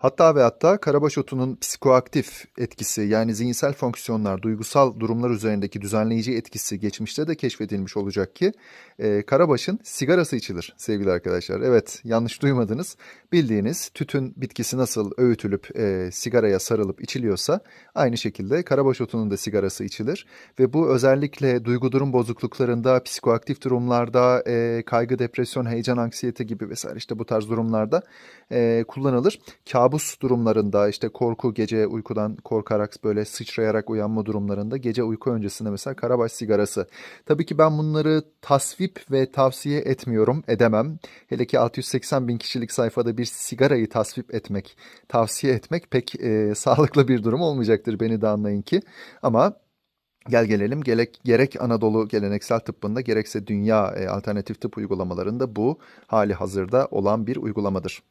Hatta ve hatta karabaş otunun psikoaktif etkisi yani zihinsel fonksiyonlar, duygusal durumlar üzerindeki düzenleyici etkisi geçmişte de keşfedilmiş olacak ki e, karabaşın sigarası içilir sevgili arkadaşlar. Evet yanlış duymadınız. Bildiğiniz tütün bitkisi nasıl öğütülüp e, sigaraya sarılıp içiliyorsa aynı şekilde karabaş otunun da sigarası içilir. Ve bu özellikle duygu durum bozukluklarında, psikoaktif durumlarda, e, kaygı, depresyon, heyecan, anksiyete gibi vesaire işte bu tarz durumlarda e, kullanılır. Kabus durumlarında işte korku, gece uykudan korkarak böyle sıçrayarak uyanma durumlarında gece uyku öncesinde mesela karabaş sigarası. Tabii ki ben bunları tasvip ve tavsiye etmiyorum, edemem. Hele ki 680 bin kişilik sayfada bir sigarayı tasvip etmek, tavsiye etmek pek e, sağlıklı bir durum olmayacaktır beni de anlayın ki. Ama Gel gelelim gerek, gerek Anadolu geleneksel tıbbında gerekse dünya e, alternatif tıp uygulamalarında bu hali hazırda olan bir uygulamadır.